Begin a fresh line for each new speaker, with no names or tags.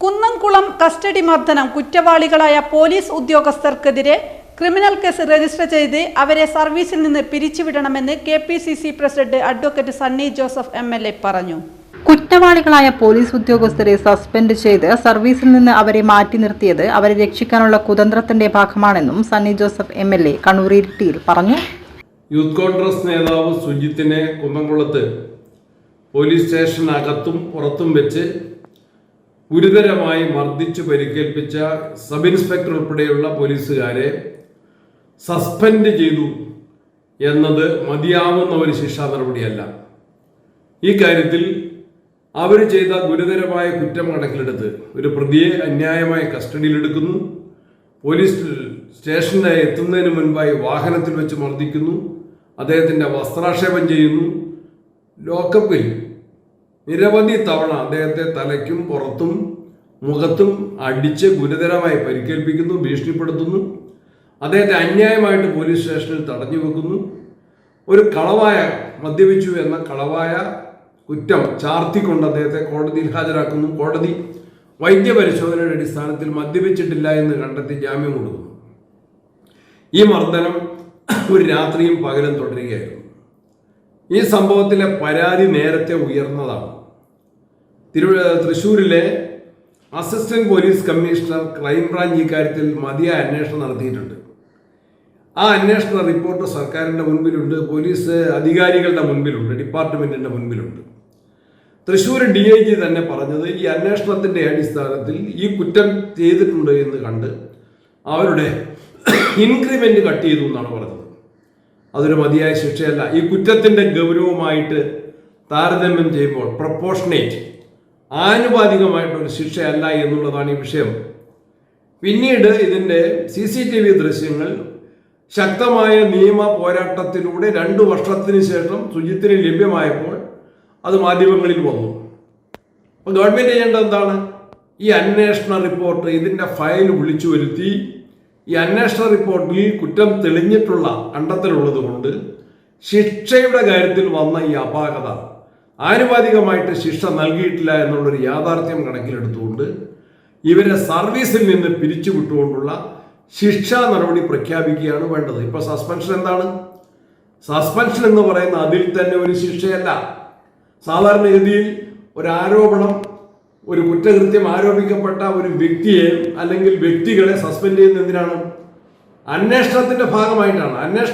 Kunnamkulam custody മർദ്ദനം കുറ്റവാളികളായ police ഉദ്യോഗസ്ഥർക്കെതിരെ ക്രിമിനൽ കേസ് രജിസ്റ്റർ ചെയ്ത് അവരെ സർവീസിൽ നിന്ന് പിരിച്ചുവിടണമെന്ന് K P C C president advocate Sunny Joseph M L A പറഞ്ഞു.
കുറ്റവാളികളായ പോലീസ് ഉദ്യോഗസ്ഥരെ സസ്പെൻഡ് ചെയ്ത് സർവീസിൽ നിന്ന് അവരെ മാറ്റി നിർത്തിയത് അവരെ രക്ഷിക്കാനുള്ള കുതന്ത്രത്തിന്റെ ഭാഗമാണെന്നും Sunny Joseph M L A കണ്ണൂരിട്ടിയിൽ പറഞ്ഞു.
യൂത്ത് കോൺഗ്രസ് നേതാവ് സുജിത്തിനെ കുന്നംകുളത്ത് പോലീസ് സ്റ്റേഷനകത്തും പുറത്തും വെച്ച് ഗുരുതരമായി മർദ്ദിച്ചു പരിക്കേൽപ്പിച്ച സബ് ഇൻസ്പെക്ടർ ഉൾപ്പെടെയുള്ള പോലീസുകാരെ സസ്പെൻഡ് ചെയ്തു എന്നത് മതിയാവുന്ന ഒരു ശിക്ഷാ നടപടിയല്ല. ഈ കാര്യത്തിൽ അവർ ചെയ്ത ഗുരുതരമായ കുറ്റം കണക്കിലെടുത്ത് ഒരു പ്രതിയെ അന്യായമായി കസ്റ്റഡിയിലെടുക്കുന്നു. പോലീസ് സ്റ്റേഷനിലായി എത്തുന്നതിന് മുൻപായി വാഹനത്തിൽ വെച്ച് മർദ്ദിക്കുന്നു. അദ്ദേഹത്തിന്റെ വസ്ത്രാക്ഷേപം ചെയ്യുന്നു. ലോക്കപ്പിൽ നിരവധി തവണ അദ്ദേഹത്തെ തലയ്ക്കും പുറത്തും മുഖത്തും അടിച്ച് ഗുരുതരമായി പരിക്കേൽപ്പിക്കുന്നു ഭീഷണിപ്പെടുത്തുന്നു. അദ്ദേഹത്തെ അന്യായമായിട്ട് പോലീസ് സ്റ്റേഷനിൽ തടഞ്ഞു വെക്കുന്നു. ഒരു കളവായ മദ്യപിച്ചു എന്ന കളവായ കുറ്റം ചാർത്തിക്കൊണ്ട് അദ്ദേഹത്തെ കോടതിയിൽ ഹാജരാക്കുന്നു. കോടതി വൈദ്യപരിശോധനയുടെ അടിസ്ഥാനത്തിൽ മദ്യപിച്ചിട്ടില്ല എന്ന് കണ്ടെത്തി ജാമ്യം കൊടുക്കുന്നു ഈ മർദ്ദനം ഒരു രാത്രിയും പകലും തുടരുകയായിരുന്നു. ഈ സംഭവത്തിലെ പരാതി നേരത്തെ ഉയർന്നതാണ്. തിരു തൃശ്ശൂരിലെ അസിസ്റ്റന്റ് പോലീസ് കമ്മീഷണർ ക്രൈംബ്രാഞ്ച് ഇക്കാര്യത്തിൽ മതിയായ അന്വേഷണം നടത്തിയിട്ടുണ്ട്. ആ അന്വേഷണ റിപ്പോർട്ട് സർക്കാരിന്റെ മുൻപിലുണ്ട് പോലീസ് അധികാരികളുടെ മുൻപിലുണ്ട് ഡിപ്പാർട്ട്മെന്റിന്റെ മുൻപിലുണ്ട്. തൃശ്ശൂർ ഡി ഐ ജി തന്നെ പറഞ്ഞത് ഈ അന്വേഷണത്തിന്റെ അടിസ്ഥാനത്തിൽ ഈ കുറ്റം ചെയ്തിട്ടുണ്ട് എന്ന് കണ്ട് അവരുടെ ഇൻക്രിമെന്റ് കട്ട് ചെയ്തു എന്നാണ് പറഞ്ഞത്. അതൊരു മതിയായ ശിക്ഷയല്ല. ഈ കുറ്റത്തിന്റെ ഗൗരവമായിട്ട് താരതമ്യം ചെയ്യുമ്പോൾ പ്രപ്പോർഷനേറ്റ് ആനുപാതികമായിട്ടൊരു ശിക്ഷയല്ല എന്നുള്ളതാണ് ഈ വിഷയം. പിന്നീട് ഇതിന്റെ സി സി ടി വി ദൃശ്യങ്ങൾ ശക്തമായ നിയമ പോരാട്ടത്തിലൂടെ രണ്ടു വർഷത്തിന് ശേഷം ശുചിത്തിന് ലഭ്യമായപ്പോൾ അത് മാധ്യമങ്ങളിൽ വന്നു. അപ്പോൾ ഗവൺമെന്റ് ചെയ്യേണ്ടത് എന്താണ്? ഈ അന്വേഷണ റിപ്പോർട്ട് ഇതിന്റെ ഫയൽ വിളിച്ചു വരുത്തി. ഈ അന്വേഷണ റിപ്പോർട്ടിൽ കുറ്റം തെളിഞ്ഞിട്ടുള്ള കണ്ടെത്തലുള്ളത് കൊണ്ട് ശിക്ഷയുടെ കാര്യത്തിൽ വന്ന ഈ അപാകത. ആനുപാതികമായിട്ട് ശിക്ഷ നൽകിയിട്ടില്ല എന്നുള്ളൊരു യാഥാർത്ഥ്യം കണക്കിലെടുത്തുകൊണ്ട് ഇവരെ സർവീസിൽ നിന്ന് പിരിച്ചുവിട്ടുകൊണ്ടുള്ള ശിക്ഷാ നടപടി പ്രഖ്യാപിക്കുകയാണ് വേണ്ടത്. ഇപ്പോൾ സസ്പെൻഷൻ എന്താണ്? സസ്പെൻഷൻ എന്ന് പറയുന്ന അതിൽ തന്നെ ഒരു ശിക്ഷയല്ല. സാധാരണഗതിയിൽ ഒരു ആരോപണം ഒരു കുറ്റകൃത്യം ആരോപിക്കപ്പെട്ട ഒരു വ്യക്തിയെ അല്ലെങ്കിൽ വ്യക്തികളെ സസ്പെൻഡ് ചെയ്യുന്ന എന്തിനാണ്? അന്വേഷണത്തിന്റെ ഭാഗമായിട്ടാണ്. അന്വേഷണം